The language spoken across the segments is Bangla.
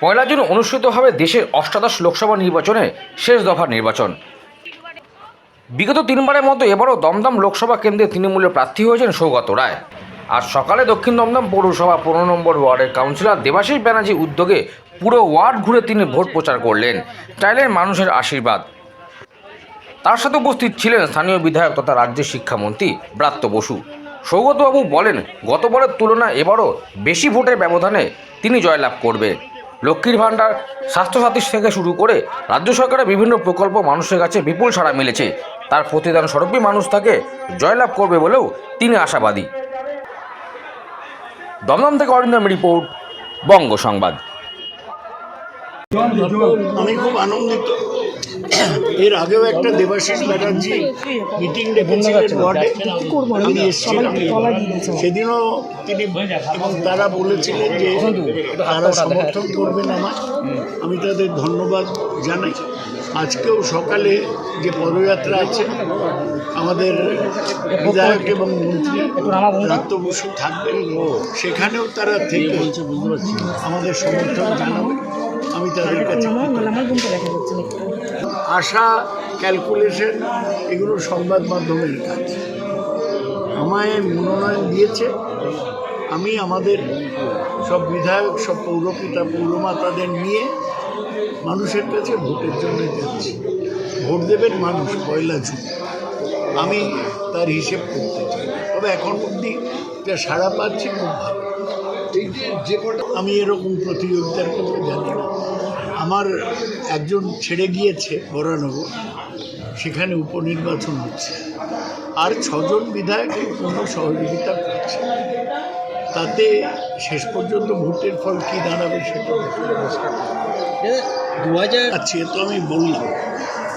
পয়লা জুন অনুষ্ঠিত হবে দেশের অষ্টাদশ লোকসভা নির্বাচনে শেষ দফার নির্বাচন। বিগত তিনবারের মতো এবারও দমদম লোকসভা কেন্দ্রে তৃণমূলের প্রার্থী হয়েছেন সৌগত রায়। আজ সকালে দক্ষিণ দমদম পৌরসভা পনেরো নম্বর ওয়ার্ডের কাউন্সিলর দেবাশিস ব্যানার্জি উদ্যোগে পুরো ওয়ার্ড ঘুরে তিনি ভোট প্রচার করলেন। চাইলেন মানুষের আশীর্বাদ। তার সাথে উপস্থিত ছিলেন স্থানীয় বিধায়ক তথা রাজ্যের শিক্ষামন্ত্রী ব্রাত্য বসু। সৌগতবাবু বলেন, গতবারের তুলনায় এবারও বেশি ভোটের ব্যবধানে তিনি জয়লাভ করবেন। লক্ষ্মীর ভাণ্ডার স্বাস্থ্যসাথী থেকে শুরু করে রাজ্য সরকারের বিভিন্ন প্রকল্প মানুষের কাছে বিপুল সাড়া মিলেছে। তার প্রতিদান স্বরূপই মানুষ তাকে জয়লাভ করবে বলেও তিনি আশাবাদী। দমদম থেকে অরিন্দম রিপোর্ট, বঙ্গ সংবাদ। আমি খুব আনন্দিত। এর আগেও একটা দেবাশিস ব্যানার্জি মিটিং ডেকেছিলেন ওয়ার্ডে আমি? এসেছিলাম। সেদিনও তিনি এবং তারা বলেছিলেন যে তারা সমর্থন করবেন আমার। আমি তাদের ধন্যবাদ জানাই। আজকেও সকালে যে পদযাত্রা আছে আমাদের বিধায়ক এবং মন্ত্রী বসু থাকবেন। সেখানেও তারা থেকে আমাদের সমর্থন জানাবে। আমি তাদের কাছে আশা ক্যালকুলেশন এগুলো সংবাদ মাধ্যমের কাজ। আমায় মনোনয়ন দিয়েছে। আমি আমাদের সব বিধায়ক, সব পৌরপিতা, পৌরমাতাদের নিয়ে মানুষের কাছে ভোটের জন্য যাচ্ছি। ভোট দেবেন মানুষ, পয়লা জুন। আমি তার হিসেব করতে চাই। তবে এখন অবধি যা সাড়া পাচ্ছি খুব ভালো। যে কটা আমি এরকম প্রতিযোগিতার কথা জানি না। আমার একজন ছেড়ে গিয়েছে বরানগর সেখানে উপনির্বাচন হচ্ছে। আর ছজন বিধায়ক কোনো সহযোগিতা করছে তাতে শেষ পর্যন্ত ভোটের ফল কী দাঁড়াবে সেটা দু হাজার আচ্ছা তো আমি বললাম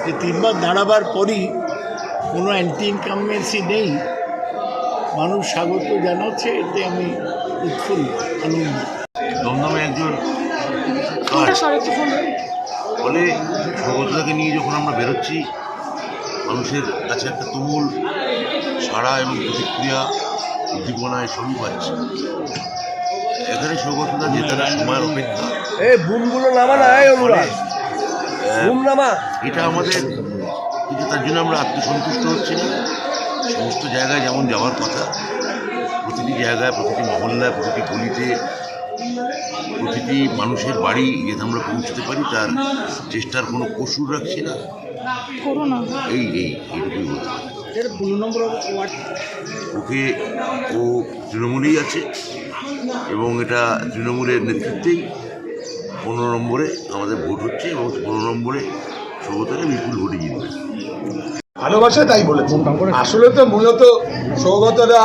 যে তিনবার দাঁড়াবার পরই কোনো অ্যান্টি ইনকামেন্সি নেই। মানুষ স্বাগত জানাচ্ছে এতে আমি উৎফুল্ল আনন্দ দমদমে একজন ফলে সৌগতদাকে নিয়ে যখন আমরা বেরোচ্ছি মানুষের কাছে একটা তুমুল সাড়া এবং প্রতিক্রিয়া উদ্দীপনায় সবই পাচ্ছি। এখানে সৌগতদা জেতার সময়ের অপেক্ষা। বুমগুলো নামা না বুম নামা। এটা আমাদের কিন্তু তার জন্য আমরা আত্মসন্তুষ্ট হচ্ছি না। সমস্ত জায়গায় যেমন যাওয়ার কথা প্রতিটি জায়গায় প্রতিটি মহল্লায় প্রতিটি গলিতে প্রতিটি মানুষের বাড়ি যাতে আমরা পৌঁছতে পারি তার চেষ্টার কোনো কসুর রাখছি না। এই এই এইটুকুই বলতে পারি। ওকে ও তৃণমূলেই আছে এবং এটা তৃণমূলের নেতৃত্বেই পনেরো নম্বরে আমাদের ভোট হচ্ছে এবং পনেরো নম্বরে সৌগতকে বিপুল ভোটে জিতবে। ভালোবাসা তাই বলেছে। আসলে তো মূলত সৌগতরা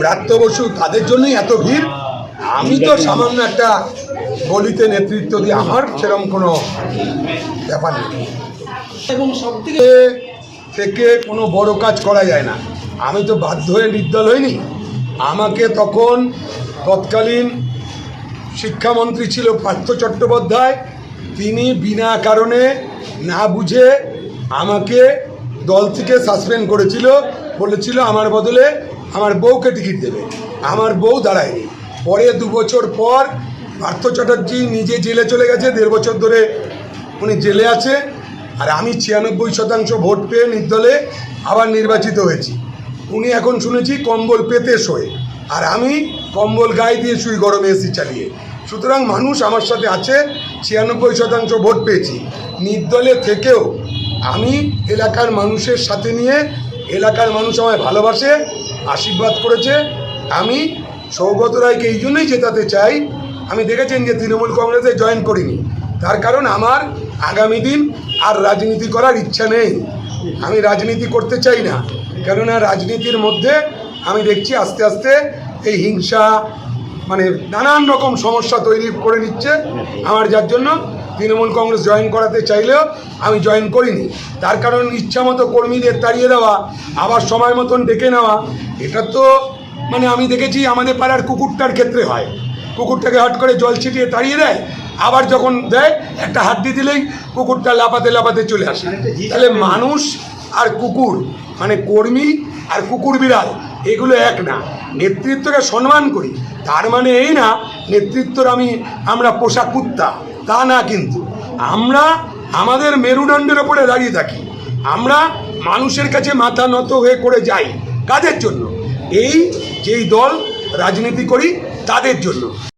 ব্রাত্য বসু তাদের জন্যই এত ভিড়। আমি তো সামান্য একটা গলিতে নেতৃত্ব দিই আমার সেরকম কোনো ব্যাপার নেই। এবং সব থেকে কোনো বড় কাজ করা যায় না। আমি তো বাধ্য হয়ে নির্দল হইনি। আমাকে তখন তৎকালীন শিক্ষামন্ত্রী ছিল পার্থ চট্টোপাধ্যায়। তিনি বিনা কারণে না বুঝে আমাকে দল থেকে সাসপেন্ড করেছিল। বলেছিল, আমার বদলে আমার বউকে টিকিট দেবে। আমার বউ দাঁড়ায়নি। পরে দু বছর পর পার্থ চ্যাটার্জি নিজে জেলে চলে গেছে, দেড় বছর ধরে উনি জেলে আছে। আর আমি ছিয়ানব্বই শতাংশ ভোট পেয়ে নির্দলে আবার নির্বাচিত হয়েছি। উনি এখন শুনেছি কম্বল পেতে শোয়ে। আর আমি কম্বল গায়ে দিয়ে শুই গরমে এসি চালিয়ে। সুতরাং মানুষ আমার সাথে আছে, ছিয়ানব্বই শতাংশ ভোট পেয়েছি। নির্দলে থেকেও আমি এলাকার মানুষের সাথে নিয়ে এলাকার মানুষ আমায় ভালোবাসে, আশীর্বাদ করেছে। আমি সৌগত রায়কে এই জন্যই জেতাতে চাই। আমি দেখেছেন যে তৃণমূল কংগ্রেসে জয়েন করিনি। তার কারণ আমার আগামী দিন আর রাজনীতি করার ইচ্ছা নেই। আমি রাজনীতি করতে চাই না। কেননা রাজনীতির মধ্যে আমি দেখছি আস্তে আস্তে এই হিংসা মানে নানান রকম সমস্যা তৈরি করে নিচ্ছে। আমার যার জন্য তৃণমূল কংগ্রেস জয়েন করাতে চাইলেও আমি জয়েন করিনি। তার কারণ ইচ্ছামতো কর্মীদের তাড়িয়ে দেওয়া, আবার সময় মতন ডেকে নেওয়া, এটা তো মানে আমি দেখেছি আমাদের পাড়ার কুকুরটার ক্ষেত্রে হয়। কুকুরটাকে হট করে জল ছিটিয়ে তাড়িয়ে দেয় আবার যখন দেয় একটা হাড্ডি দিলেই কুকুরটা লাপাতে লাপাতে চলে আসে। তাহলে মানুষ আর কুকুর মানে কর্মী আর কুকুর বিড়াল এগুলো এক না। নেতৃত্বকে সম্মান করি। তার মানে এই না নেতৃত্বর আমি আমরা পোষা কুত্তা তা না কিন্তু। আমরা আমাদের মেরুদণ্ডের ওপরে দাঁড়িয়ে থাকি। আমরা মানুষের কাছে মাথা নত হয়ে করে যাই কাদের জন্য। এই যেই দল রাজনীতি করি তাদের জন্য।